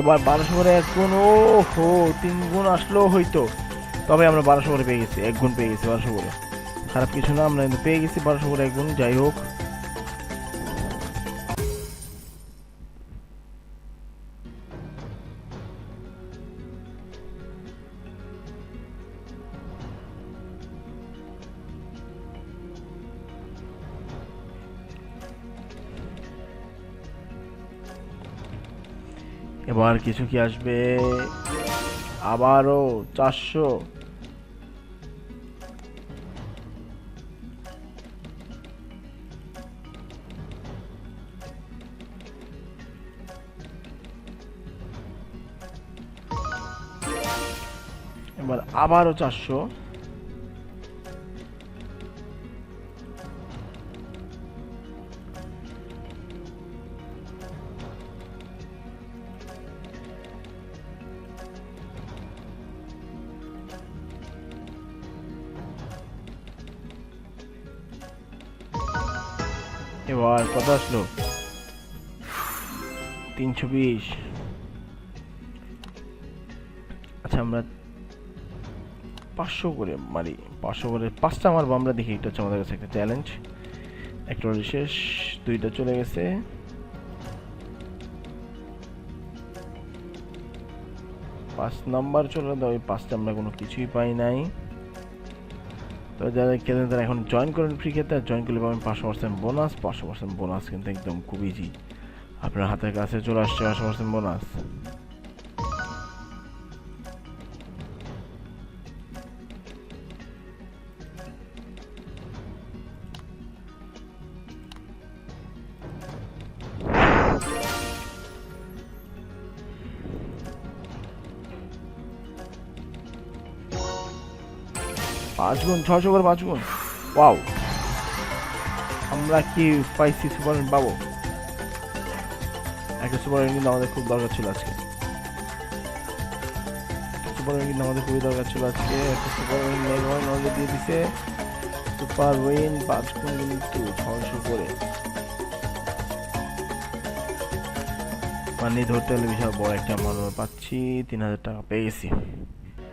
এবার বারোশো করে এক গুণ ও হো তিন গুণ আসলেও হইতো। তবে আমরা বারোশো করে পেয়ে গেছি, এক গুণ পেয়ে গেছি বারোশো করে খারাপ কিছু না, আমরা কিন্তু পেয়ে গেছি বারোশো করে এক গুণ, যাই হোক। এবার কিছু কি আসবে? আবারও চারশো। এবার আবারও চারশো। এবার কত আসলো? তিনশো বিশ। আচ্ছা আমরা পাঁচশো করে মারি, পাঁচশো করে পাঁচটা মারবো, আমরা দেখি, এটা হচ্ছে আমাদের কাছে একটা চ্যালেঞ্জ একটা শেষ, দুইটা চলে গেছে। পাঁচ নাম্বার চলে দাও ওই পাঁচটা আমরা কোনো কিছুই পাই নাই। তো যারা খেলেন তারা এখন জয়েন করেন ফ্রি খেতে জয়েন করলে পাবেন পাঁচশো পার্সেন্ট বোনাস পাঁচশো পার্সেন্ট বোনাস কিন্তু একদম খুব ইজি আপনার হাতের কাছে চলে আসছে পাঁচশো পার্সেন্ট বোনাস পাঁচ গুণ ছশো করে পাঁচ গুণ। ওয়াও আমরা কি পাইছি সুপার পাবো? একটা সুপার কিন্তু আমাদের খুব দরকার ছিল আজকে। সুপার কিন্তু আমাদের খুবই দরকার ছিল আজকে। একটা সুপার আমাদের দিয়ে দিছে। সুপার উইন পাঁচ গুণ কিন্তু ছশো করে। মানে ধরতে হলে বিশাল বড় একটা আমরা পাচ্ছি, তিন হাজার টাকা পেয়ে গেছি